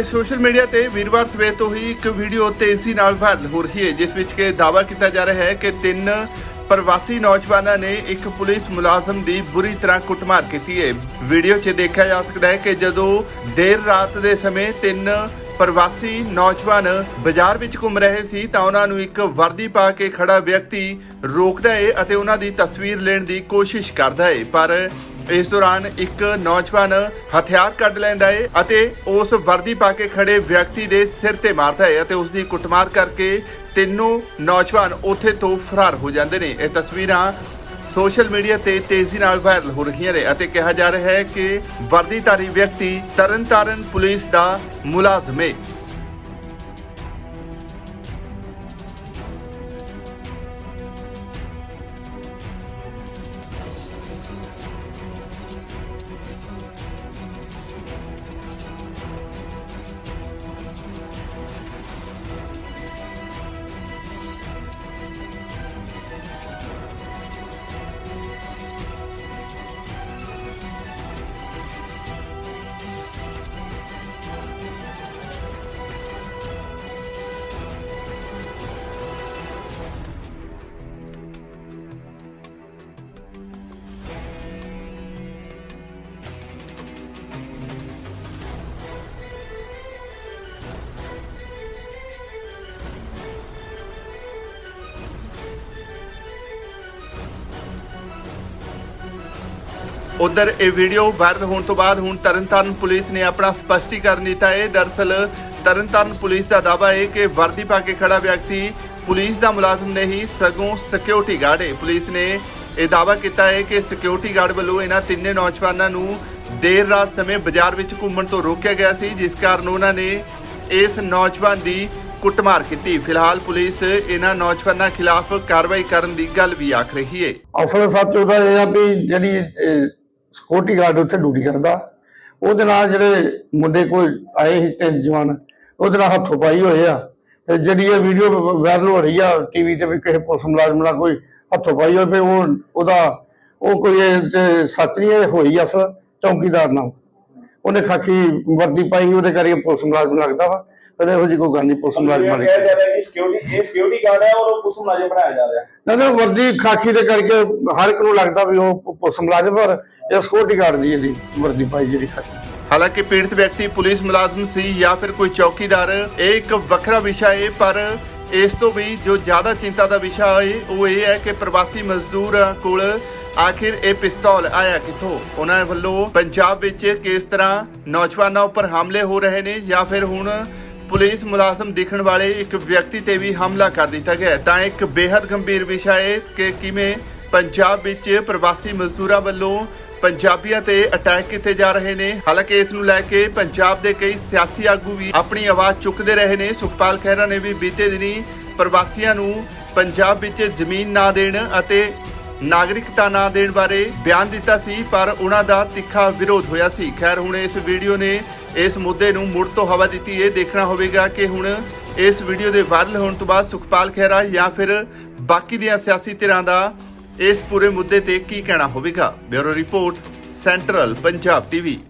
Media ਤੇ ਵੀਰਵਾਰ ਸਵੇਰ ਤੋਂ ਹੀ ਇੱਕ ਵੀਡੀਓ ਤੇਜ਼ੀ ਨਾਲ ਵਾਇਰਲ ਹੋ ਰਹੀ ਹੈ, ਜਿਸ ਵਿੱਚ ਕਿ ਦਾਅਵਾ ਕੀਤਾ ਜਾ ਰਿਹਾ ਹੈ ਕਿ ਤਿੰਨ ਪ੍ਰਵਾਸੀ ਨੌਜਵਾਨਾਂ ਨੇ ਇੱਕ ਪੁਲਿਸ ਮੁਲਾਜ਼ਮ ਦੀ ਬੁਰੀ ਤਰ੍ਹਾਂ ਕੁੱਟਮਾਰ ਕੀਤੀ ਹੈ। ਵੀਡੀਓ 'ਚ ਦੇਖਿਆ ਜਾ ਸਕਦਾ ਹੈ ਕਿ ਜਦੋਂ ਦੇਰ ਰਾਤ ਦੇ ਸਮੇਂ ਤਿੰਨ ਪ੍ਰਵਾਸੀ ਨੌਜਵਾਨ ਬਾਜ਼ਾਰ ਵਿੱਚ ਘੁੰਮ ਰਹੇ ਸੀ, ਤਾਂ ਉਹਨਾਂ ਨੂੰ ਇੱਕ ਵਰਦੀ ਪਾ ਕੇ ਖੜਾ ਵਿਅਕਤੀ ਰੋਕਦਾ ਹੈ ਅਤੇ ਉਹਨਾਂ ਦੀ ਤਸਵੀਰ ਲੈਣ ਦੀ ਕੋਸ਼ਿਸ਼ ਕਰਦਾ ਹੈ। ਪਰ ਇਸ ਦੌਰਾਨ ਇੱਕ ਨੌਜਵਾਨ ਹਥਿਆਰ ਕੱਢ ਲੈਂਦਾ ਹੈ ਅਤੇ ਉਸ ਵਰਦੀ ਪਾ ਕੇ ਖੜੇ ਵਿਅਕਤੀ ਦੇ ਸਿਰ ਤੇ ਮਾਰਦਾ ਹੈ ਅਤੇ ਉਸ ਦੀ ਕੁੱਟਮਾਰ ਕਰਕੇ ਤਿੰਨੋਂ ਨੌਜਵਾਨ ਉੱਥੇ ਤੋਂ ਫਰਾਰ ਹੋ ਜਾਂਦੇ ਨੇ। ਇਹ ਤਸਵੀਰਾਂ ਸੋਸ਼ਲ ਮੀਡੀਆ ਤੇ ਤੇਜ਼ੀ ਨਾਲ ਵਾਇਰਲ ਹੋ ਰਹੀਆਂ ਨੇ ਅਤੇ ਕਿਹਾ ਜਾ ਰਿਹਾ ਹੈ ਕਿ ਵਰਦੀਧਾਰੀ ਵਿਅਕਤੀ ਤਰਨਤਾਰਨ ਪੁਲਿਸ ਦਾ ਮੁਲਾਜ਼ਮ ਹੈ ਉਧਰ ਇਹ ਵੀਡੀਓ ਵਾਇਰਲ ਹੋਣ ਤੋਂ ਬਾਅਦ ਹੁਣ ਤਰਨਤਾਰਨ ਪੁਲਿਸ ਨੇ ਆਪਣਾ ਸਪਸ਼ਟੀਕਰਨ ਦਿੱਤਾ। ਹੈ ਦਰਸਲ ਤਰਨਤਾਰਨ ਪੁਲਿਸ ਦਾ ਦਾਅਵਾ ਹੈ ਕਿ ਵਰਦੀ ਪਾ ਕੇ ਖੜਾ ਵਿਅਕਤੀ ਪੁਲਿਸ ਦਾ ਮੁਲਾਜ਼ਮ ਨਹੀਂ, ਸਗੋਂ ਸਿਕਿਉਰਿਟੀ ਗਾਰਡ ਹੈ। ਪੁਲਿਸ ਨੇ ਇਹ ਦਾਅਵਾ ਕੀਤਾ ਹੈ ਕਿ ਸਿਕਿਉਰਿਟੀ ਗਾਰਡ ਵੱਲੋਂ ਇਹਨਾਂ ਤਿੰਨੇ ਨੌਜਵਾਨਾਂ ਨੂੰ ਦੇਰ ਰਾਤ ਸਮੇਂ ਬਾਜ਼ਾਰ ਵਿੱਚ ਘੁੰਮਣ ਤੋਂ ਰੋਕਿਆ ਗਿਆ ਸੀ, ਜਿਸ ਕਾਰਨ ਉਹਨਾਂ ਨੇ ਇਸ ਨੌਜਵਾਨ ਦੀ ਕੁੱਟਮਾਰ ਕੀਤੀ। ਫਿਲਹਾਲ ਪੁਲਿਸ ਇਹਨਾਂ ਨੌਜਵਾਨਾਂ ਖਿਲਾਫ ਕਾਰਵਾਈ ਕਰਨ ਦੀ ਗੱਲ ਵੀ ਆਖ ਰਹੀ ਹੈ। ਅਸਲ ਸੱਚ ਉਹਦਾ ਇਹ ਆ ਵੀ ਜਿਹੜੀ ਸਿਕਿਉਰਿਟੀ ਗਾਰਡ ਉੱਥੇ ਡਿਊਟੀ ਕਰਦਾ। ਉਹਦੇ ਨਾਲ ਜਿਹੜੇ ਮੁੰਡੇ ਕੋਈ ਆਏ ਸੀ, ਤਿੰਨ ਜਵਾਨ, ਉਹਦੇ ਨਾਲ ਹੱਥੋਂ ਪਾਈ ਹੋਏ ਆ। ਤੇ ਜਿਹੜੀ ਇਹ ਵੀਡੀਓ ਵਾਇਰਲ ਹੋ ਰਹੀ ਆ ਟੀਵੀ ਤੇ ਵੀ ਕਿਸੇ ਪੁਲਿਸ ਮੁਲਾਜ਼ਮ ਨਾਲ ਕੋਈ ਹੱਥੋਂ ਪਾਈ ਹੋਏ ਵੀ ਉਹ ਉਹਦਾ ਉਹ ਕੋਈ ਸੱਚ ਨਹੀਂ, ਇਹ ਹੋਈ ਅਸਲ ਚੌਕੀਦਾਰ ਨਾਲ। ਉਹਨੇ ਖਾਕੀ ਵਰਦੀ ਪਾਈ, ਉਹਦੇ ਕਰਕੇ ਪੁਲਿਸ ਮੁਲਾਜ਼ਮ ਲੱਗਦਾ ਵਾ। ਪਰ ਇਹੋ ਜਿਹੀ ਕੋਈ ਗੱਲ ਨਹੀਂ ਪੁਲਿਸ ਮੁਲਾਜ਼ਮ ਇਹ ਵਾਲੀ। ਕਿਹਾ ਜਾ ਰਿਹਾ ਕਿ ਸਿਕਿਉਰਿਟੀ ਇਹ ਸਿਕਿਉਰਿਟੀ ਗਾਰਡ ਹੈ ਔਰ ਉਹ ਪੁਲਿਸ ਮੁਲਾਜ਼ਮ ਬਣਾਇਆ ਜਾ ਰਿਹਾ। ਨਾ ਨਾ ਵਰਦੀ ਖਾਕੀ ਦੇ ਕਰਕੇ ਹਰ ਇੱਕ ਨੂੰ ਲੱਗਦਾ ਵੀ ਉਹ ਪੁਲਿਸ ਮੁਲਾਜ਼ਮ ਪਰ ਇਹ ਸਿਕਿਉਰਿਟੀ ਗਾਰਡ ਦੀ ਇਹਦੀ ਵਰਦੀ ਪਾਈ ਜਿਹੜੀ ਖਾਕੀ। ਹਾਲਾਂਕਿ ਪੀੜਤ ਵਿਅਕਤੀ ਪੁਲਿਸ ਮੁਲਾਜ਼ਮ ਸੀ ਜਾਂ ਫਿਰ ਕੋਈ ਚੌਕੀਦਾਰ ਇਹ ਇੱਕ ਵੱਖਰਾ ਵਿਸ਼ਾ ਹੈ ਪਰ ਇਸ ਤੋਂ ਵੀ ਜੋ ਜ਼ਿਆਦਾ ਚਿੰਤਾ ਦਾ ਵਿਸ਼ਾ ਹੈ ਉਹ ਇਹ ਹੈ ਕਿ ਪ੍ਰਵਾਸੀ ਮਜ਼ਦੂਰਾਂ ਕੋਲ ਆਖਿਰ ਇਹ ਪਿਸਤੌਲ ਆਇਆ ਕਿੱਥੋਂ? ਉਹਨਾਂ ਵੱਲੋਂ ਪੰਜਾਬ ਵਿੱਚ ਕਿਸ ਤਰ੍ਹਾਂ ਨੌਜਵਾਨਾਂ ਉੱਪਰ ਹਮਲੇ ਹੋ ਰਹੇ ਨੇ ਜਾਂ ਫਿਰ ਹੁਣ ਪੁਲਿਸ ਮੁਲਾਜ਼ਮ ਦਿਖਣ ਵਾਲੇ ਇੱਕ ਵਿਅਕਤੀ ਤੇ ਵੀ ਹਮਲਾ ਕਰ ਦਿੱਤਾ ਗਿਆ ਤਾਂ ਇੱਕ ਬੇहद ਗੰਭੀਰ ਵਿਸ਼ਾ ਹੈ ਕਿ ਕਿਵੇਂ ਪੰਜਾਬ ਵਿੱਚ ਪ੍ਰਵਾਸੀ ਮਜ਼ਦੂਰਾਂ ਵੱਲੋਂ ਪੰਜਾਬੀਆਂ ਤੇ ਅਟੈਕ ਕੀਤੇ ਜਾ ਰਹੇ ਨੇ। ਹਾਲਾਂਕਿ ਇਸ ਨੂੰ ਲੈ ਕੇ ਪੰਜਾਬ ਦੇ ਕਈ ਸਿਆਸੀ ਆਗੂ ਵੀ ਆਪਣੀ ਆਵਾਜ਼ ਚੁੱਕਦੇ ਰਹੇ ਨੇ। ਸੁਖਪਾਲ ਖਹਿਰਾ ਨੇ ਵੀ ਬੀਤੇ ਦਿਨੀ ਪ੍ਰਵਾਸੀਆਂ ਨੂੰ ਪੰਜਾਬ ਵਿੱਚ ਜ਼ਮੀਨ ਨਾ ਦੇਣ ਅਤੇ ਨਾਗਰਿਕਤਾ ਨਾ ਦੇਣ ਬਾਰੇ ਬਿਆਨ ਦਿੱਤਾ ਸੀ, ਪਰ ਉਹਨਾਂ ਦਾ ਤਿੱਖਾ ਵਿਰੋਧ ਹੋਇਆ ਸੀ। ਖੈਰ, ਹੁਣ ਇਸ ਵੀਡੀਓ ਨੇ ਇਸ ਮੁੱਦੇ ਨੂੰ ਮੁੜ ਤੋਂ ਹਵਾ ਦਿੱਤੀ। ਇਹ ਦੇਖਣਾ ਹੋਵੇਗਾ ਕਿ ਹੁਣ ਇਸ ਵੀਡੀਓ ਦੇ ਵਾਇਰਲ ਹੋਣ ਤੋਂ ਬਾਅਦ ਸੁਖਪਾਲ ਖਹਿਰਾ ਜਾਂ ਫਿਰ ਬਾਕੀ ਦੀਆਂ ਸਿਆਸੀ ਧਿਰਾਂ ਦਾ ਇਸ ਪੂਰੇ ਮੁੱਦੇ ਤੇ ਕੀ ਕਹਿਣਾ ਹੋਵੇਗਾ? Bureau report, central Punjab TV.